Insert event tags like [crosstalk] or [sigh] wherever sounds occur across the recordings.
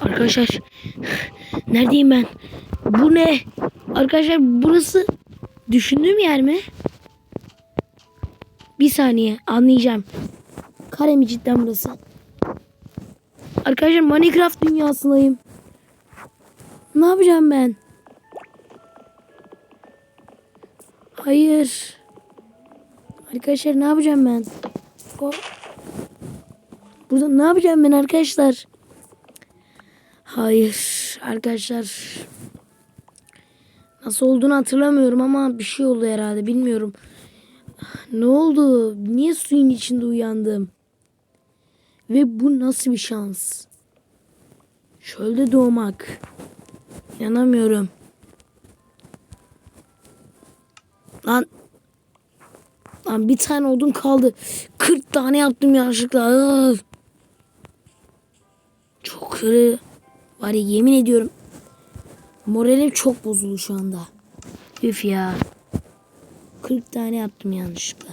Arkadaşlar neredeyim ben? Bu ne? Arkadaşlar burası düşündüğüm yer mi? Bir saniye anlayacağım. Kare mi cidden burası? Arkadaşlar Minecraft dünyasındayım. Ne yapacağım ben? Hayır. Arkadaşlar ne yapacağım ben? O- Burada ne yapacağım ben arkadaşlar? Hayır arkadaşlar. Nasıl olduğunu hatırlamıyorum ama bir şey oldu herhalde bilmiyorum. Ne oldu? Niye suyun içinde uyandım? Ve bu nasıl bir şans? Çölde doğmak. İnanamıyorum. Lan. Lan bir tane odun kaldı. 40 tane yaptım yanlışlıkla. Öf. Çok kırı. Var ya yemin ediyorum. Moralim çok bozuldu şu anda. Üf ya. 40 tane yaptım yanlışlıkla.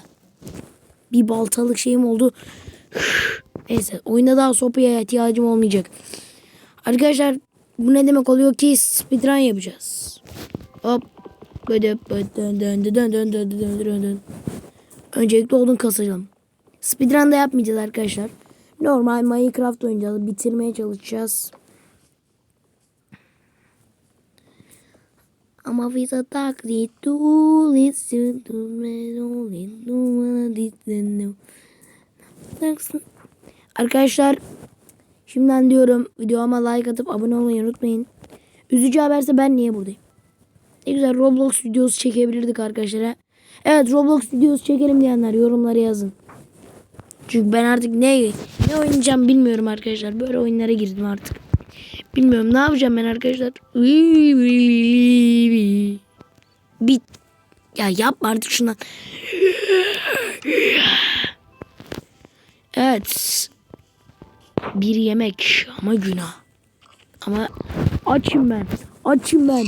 Bir baltalık şeyim oldu. Neyse oyunda daha sopaya ihtiyacım olmayacak. Arkadaşlar bu ne demek oluyor ki speedrun yapacağız. Hop. Öncelikle odun kasacağım. Speedrun da yapmayacağız arkadaşlar. Normal Minecraft oynayacağız. Bitirmeye çalışacağız. Ama biz a taklit to listen to. Arkadaşlar şimdiden diyorum videoma like atıp abone olmayı unutmayın. Üzücü haberse ben niye buradayım? Ne güzel Roblox videosu çekebilirdik arkadaşlar. Evet Roblox videosu çekelim diyenler yorumlara yazın. Çünkü ben artık ne ne oynayacağım bilmiyorum arkadaşlar. Böyle oyunlara girdim artık. Bilmiyorum ne yapacağım ben arkadaşlar. Bit. Ya yapma artık şundan. Evet. Bir yemek ama günah. Ama açım ben. Açım ben.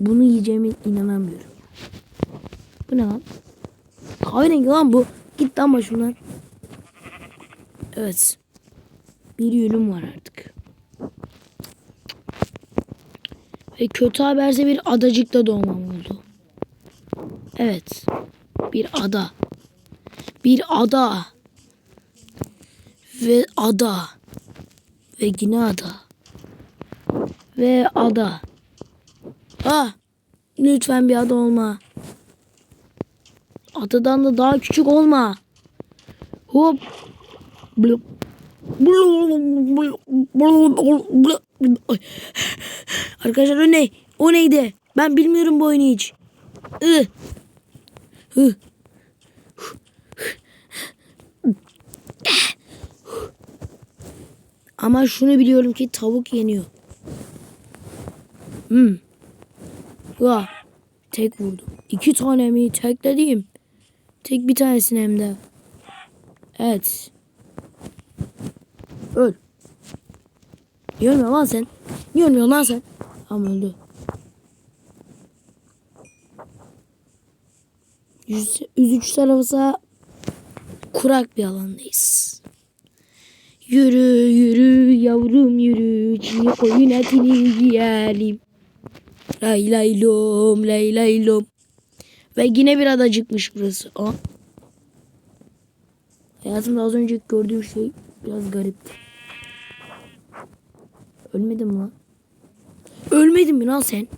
Bunu yiyeceğime inanamıyorum. Bu ne lan? Kahverengi lan bu. Git lan başımdan. Evet. Bir yönüm var artık. Ve kötü haberse bir adacıkta doğmam oldu. Evet. Bir ada. Bir ada. Ve ada. Ve yine ada. Ve ada. Ah! Lütfen bir ada olma. Adadan da daha küçük olma. Hop. Blup. Arkadaşlar o ne? O neydi? Ben bilmiyorum bu oyunu hiç. Ama şunu biliyorum ki tavuk yeniyor. Hmm. Vah. Tek vurdum. İki tane mi? Tek dediğim. Tek bir tanesini hem de. Evet. Öl. Niye ölmüyorsun lan sen? Niye ölmüyorsun lan sen? Tamam öldü. 100 103 tarafısa kurak bir alandayız. Yürü yürü yavrum yürü çiğ koyun etini yiyelim. Lay lay lom lay lay lom. Ve yine bir adacıkmış burası. Aa. Hayatımda az önce gördüğüm şey biraz garipti. Ölmedim mi lan? Ölmedin mi lan sen?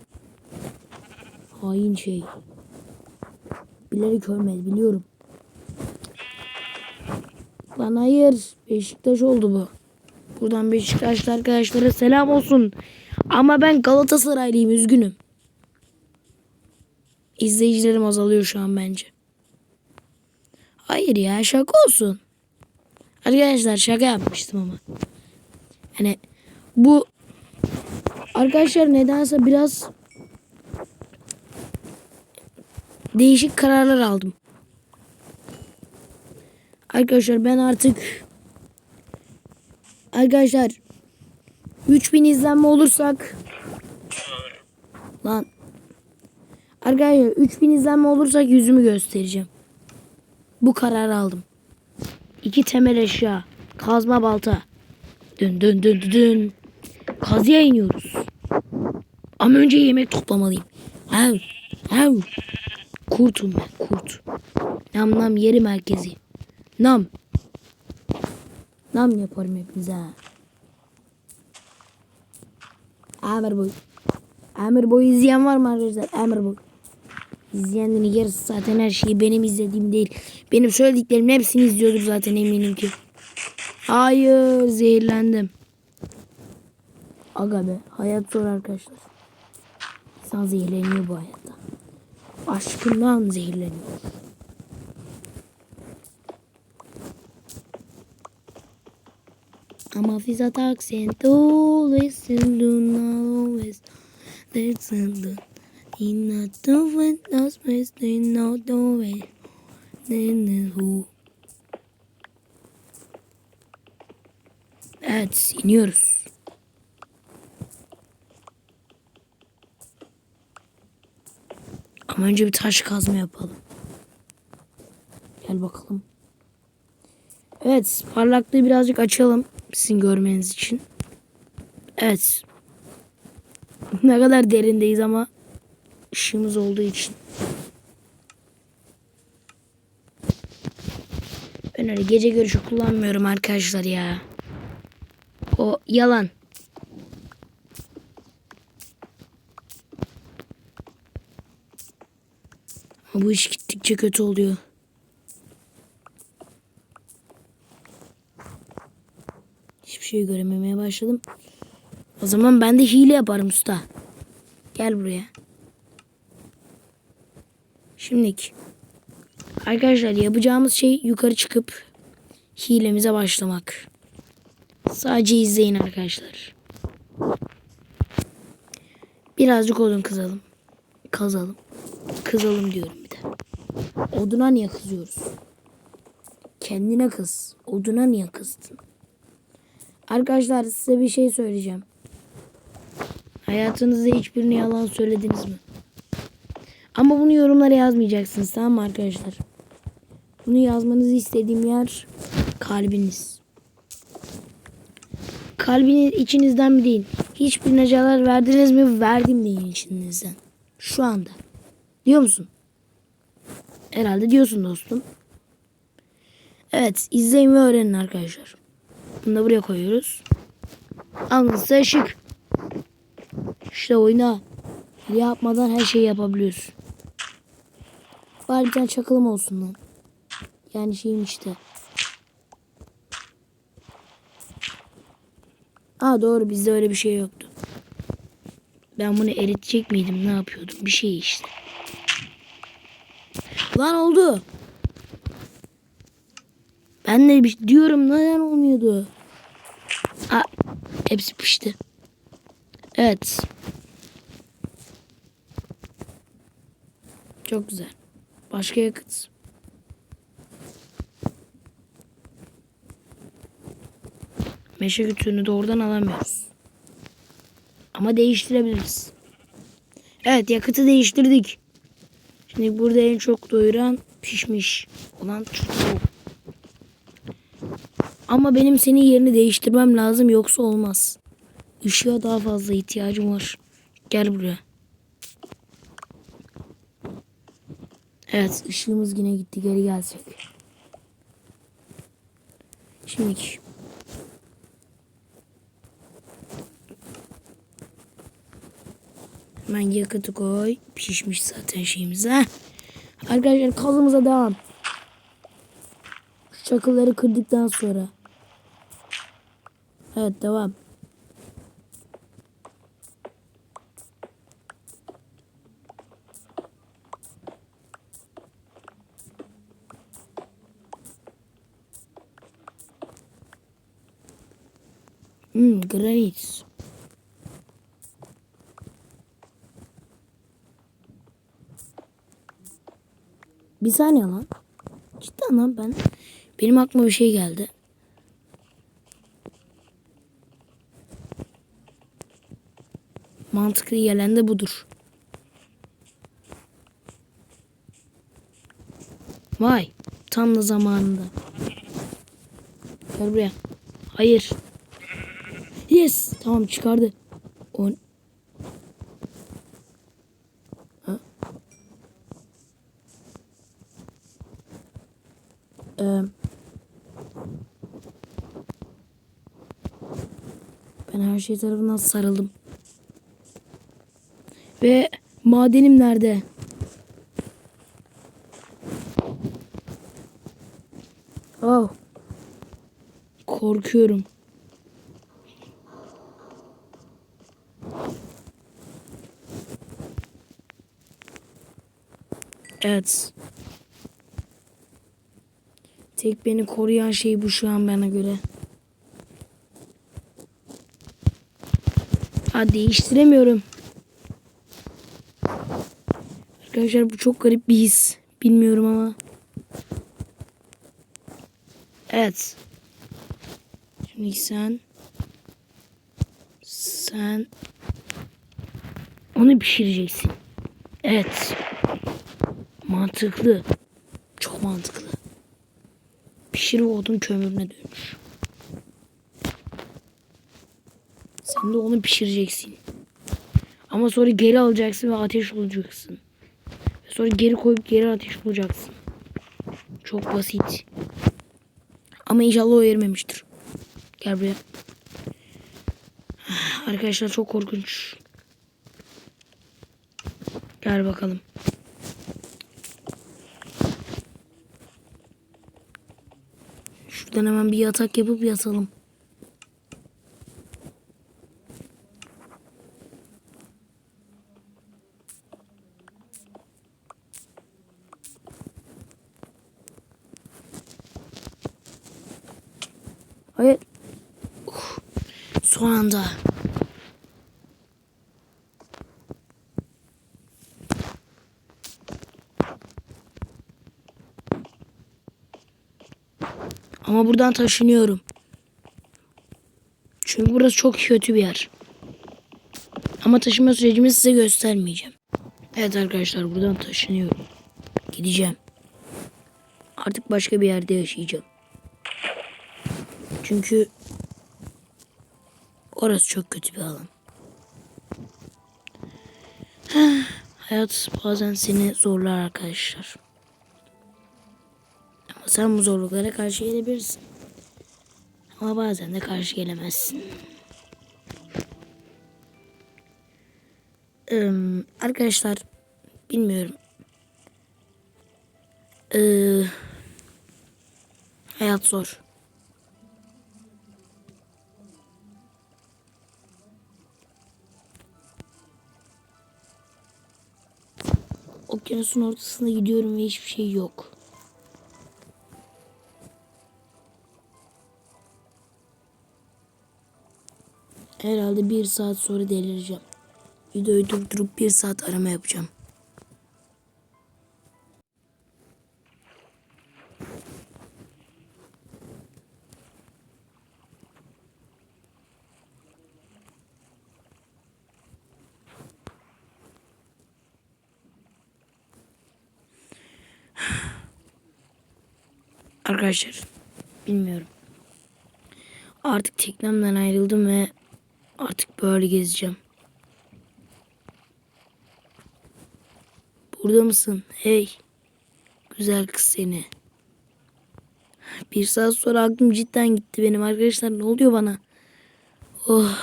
Hain şey. Bilerek ölmedi biliyorum. Lan hayır. Beşiktaş oldu bu. Buradan Beşiktaşlı arkadaşlara selam olsun. Ama ben Galatasaraylıyım üzgünüm. İzleyicilerim azalıyor şu an bence. Hayır ya şaka olsun. Arkadaşlar şaka yapmıştım ama. Hani bu arkadaşlar nedense biraz değişik kararlar aldım. Arkadaşlar ben artık arkadaşlar 3000 izlenme olursak lan arkadaşlar 3000 izlenme olursak yüzümü göstereceğim. Bu kararı aldım. İki temel eşya. Kazma balta. Dün dün dün dün. Kazıya iniyoruz. Ama önce yemek toplamalıyım. Hav, hav. Kurtum ben kurt. Nam nam yeri merkezi. Nam. Nam yaparım hepinize. Amir boy. Amir boy izleyen var mı arkadaşlar? Amir boy. İzleyenlerin yarısı zaten her şeyi benim izlediğim değil. Benim söylediklerimin hepsini izliyordur zaten eminim ki. Hayır zehirlendim. Aga be hayat zor arkadaşlar. İnsan zehirleniyor bu hayatta. Aşkından zehirleniyor. Ama fiz atak to listen do not always listen in a different space they know way then who Evet iniyoruz. Ama önce bir taş kazma yapalım. Gel bakalım. Evet parlaklığı birazcık açalım sizin görmeniz için. Evet. [laughs] Ne kadar derindeyiz ama ışığımız olduğu için. Ben öyle gece görüşü kullanmıyorum arkadaşlar ya. O yalan. Ama bu iş gittikçe kötü oluyor. Hiçbir şey görememeye başladım. O zaman ben de hile yaparım usta. Gel buraya. Şimdilik. Arkadaşlar yapacağımız şey yukarı çıkıp hilemize başlamak. Sadece izleyin arkadaşlar. Birazcık odun kızalım. Kazalım. Kızalım diyorum bir de. Oduna niye kızıyoruz? Kendine kız. Oduna niye kızdın? Arkadaşlar size bir şey söyleyeceğim. Hayatınızda hiçbirine yalan söylediniz mi? Ama bunu yorumlara yazmayacaksınız tamam mı arkadaşlar? Bunu yazmanızı istediğim yer kalbiniz. Kalbiniz içinizden mi değil? Hiçbirine cezalar verdiniz mi? Verdim deyin içinizden. Şu anda. Diyor musun? Herhalde diyorsun dostum. Evet izleyin ve öğrenin arkadaşlar. Bunu da buraya koyuyoruz. Size ışık. İşte oyna. Yapmadan her şeyi yapabiliyorsun. Bari bir tane çakılım olsun lan. Yani şeyim işte. Aa doğru bizde öyle bir şey yoktu. Ben bunu eritecek miydim? Ne yapıyordum? Bir şey işte. Lan oldu. Ben de bir diyorum neden olmuyordu? Aa, hepsi pişti. Evet. Çok güzel. Başka yakıt. Meşe kütüğünü de oradan alamıyoruz. Ama değiştirebiliriz. Evet yakıtı değiştirdik. Şimdi burada en çok doyuran pişmiş olan çukur. Ama benim senin yerini değiştirmem lazım yoksa olmaz. Işığa daha fazla ihtiyacım var. Gel buraya. Evet ışığımız yine gitti geri gelecek. Şimdi Hemen yakıtı koy. Pişmiş zaten şeyimiz ha. Arkadaşlar kazımıza devam. Şu çakılları kırdıktan sonra. Evet devam. Hmm, granit. Bir saniye lan. Cidden lan ben. Benim aklıma bir şey geldi. Mantıklı gelen de budur. Vay. Tam da zamanında. Gel buraya. Hayır. Yes. Tamam çıkardı. O... Ha? Ee, ben her şey tarafından sarıldım. Ve madenim nerede? Oh. Korkuyorum. Evet. Tek beni koruyan şey bu şu an bana göre. Ha değiştiremiyorum. Arkadaşlar bu çok garip bir his. Bilmiyorum ama. Evet. Şimdi sen sen onu pişireceksin. Evet. Mantıklı. Çok mantıklı. Pişir ve odun kömürüne dönüş. Sen de onu pişireceksin. Ama sonra geri alacaksın ve ateş bulacaksın. Ve sonra geri koyup geri ateş bulacaksın. Çok basit. Ama inşallah o erimemiştir. Gel buraya. Arkadaşlar çok korkunç. Gel bakalım. Şuradan hemen bir yatak yapıp yatalım. Hayır. Uf, son. Ama buradan taşınıyorum. Çünkü burası çok kötü bir yer. Ama taşıma sürecimi size göstermeyeceğim. Evet arkadaşlar buradan taşınıyorum. Gideceğim. Artık başka bir yerde yaşayacağım. Çünkü orası çok kötü bir alan. Hayat bazen seni zorlar arkadaşlar. Sen bu zorluklara karşı gelebilirsin. Ama bazen de karşı gelemezsin. Ee, arkadaşlar bilmiyorum. Ee, hayat zor. Okyanusun ortasına gidiyorum ve hiçbir şey yok. Herhalde bir saat sonra delireceğim. Videoyu durdurup bir saat arama yapacağım. [sighs] Arkadaşlar bilmiyorum. Artık teknemden ayrıldım ve artık böyle gezeceğim. Burada mısın? Hey. Güzel kız seni. Bir saat sonra aklım cidden gitti benim arkadaşlar. Ne oluyor bana? Oh.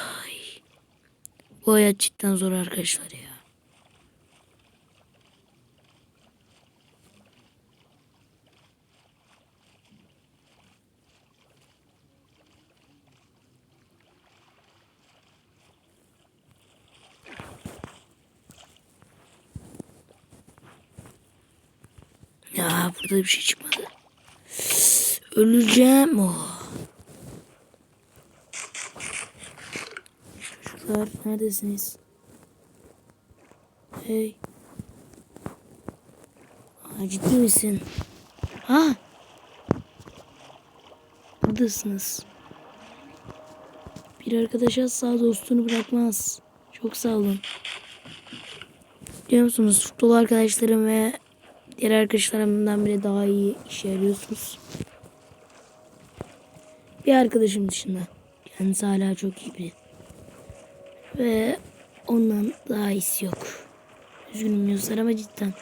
Bu hayat cidden zor arkadaşlar ya. Ya burada bir şey çıkmadı. Öleceğim. Oh. Çocuklar neredesiniz? Hey. Aa, ciddi misin? Ha? Buradasınız. Bir arkadaş asla dostunu bırakmaz. Çok sağ olun. Biliyor musunuz futbol arkadaşlarım ve diğer arkadaşlarımdan bile daha iyi işe yarıyorsunuz. Bir arkadaşım dışında. Kendisi hala çok iyi biri. Ve ondan daha iyisi yok. Üzgünüm Yusuf ama cidden.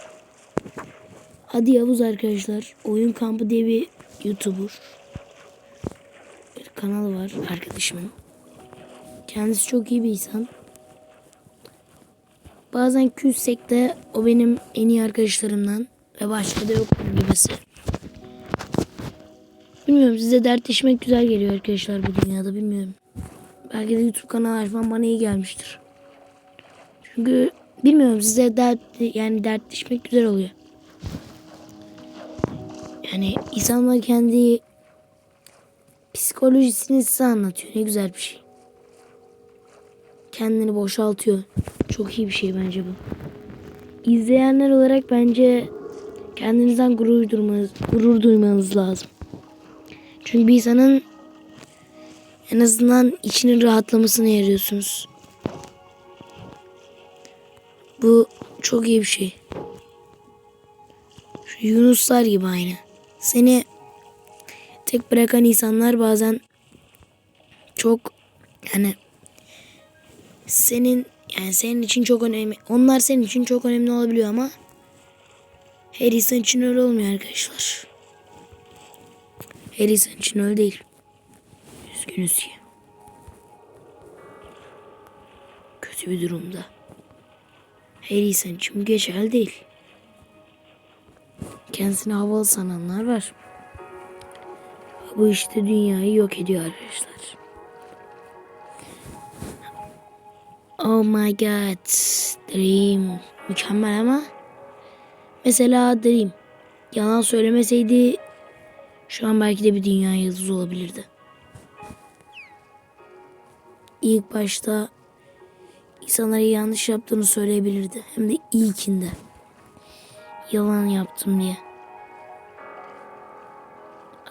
Hadi Yavuz arkadaşlar. Oyun Kampı diye bir YouTuber. Bir kanalı var arkadaşımın. Kendisi çok iyi bir insan. Bazen küssek de o benim en iyi arkadaşlarımdan ve başka da yok gibisi. Bilmiyorum size dertleşmek güzel geliyor arkadaşlar bu dünyada bilmiyorum. Belki de YouTube kanalı açmam bana iyi gelmiştir. Çünkü bilmiyorum size dert yani dertleşmek güzel oluyor. Yani insanlar kendi psikolojisini size anlatıyor. Ne güzel bir şey. Kendini boşaltıyor. Çok iyi bir şey bence bu. İzleyenler olarak bence kendinizden gurur duymanız, gurur duymanız lazım. Çünkü bir insanın en azından içinin rahatlamasına yarıyorsunuz. Bu çok iyi bir şey. Şu Yunuslar gibi aynı. Seni tek bırakan insanlar bazen çok yani senin yani senin için çok önemli. Onlar senin için çok önemli olabiliyor ama her insan için öyle olmuyor arkadaşlar. Her insan için öyle değil. Üzgünüz ki. Kötü bir durumda. Her insan için geçerli değil. Kendisini havalı sananlar var. Bu işte dünyayı yok ediyor arkadaşlar. Oh my god. Dream. Mükemmel ama. Mesela Dream. Yalan söylemeseydi şu an belki de bir dünya yıldızı olabilirdi. İlk başta insanlara yanlış yaptığını söyleyebilirdi. Hem de ilkinde. Yalan yaptım diye.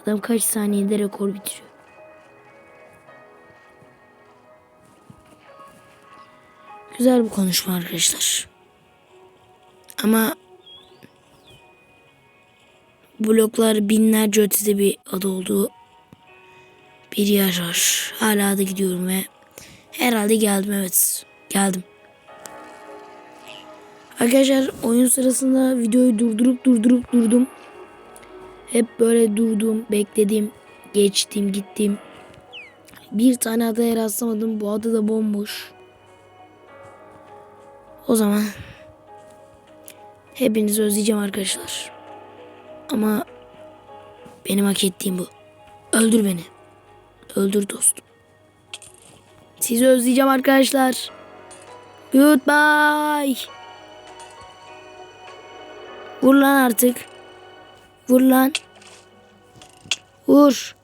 Adam kaç saniyede rekor bitiriyor. Güzel bir konuşma arkadaşlar. Ama bloklar binlerce ötede bir adı olduğu bir yer var. Hala da gidiyorum ve herhalde geldim evet. Geldim. Arkadaşlar oyun sırasında videoyu durdurup durdurup durdum. Hep böyle durdum, bekledim, geçtim, gittim. Bir tane adaya rastlamadım. Bu ada da bomboş. O zaman hepinizi özleyeceğim arkadaşlar. Ama benim hak ettiğim bu. Öldür beni. Öldür dostum. Sizi özleyeceğim arkadaşlar. Goodbye. Vur lan artık. Vur lan. Vur.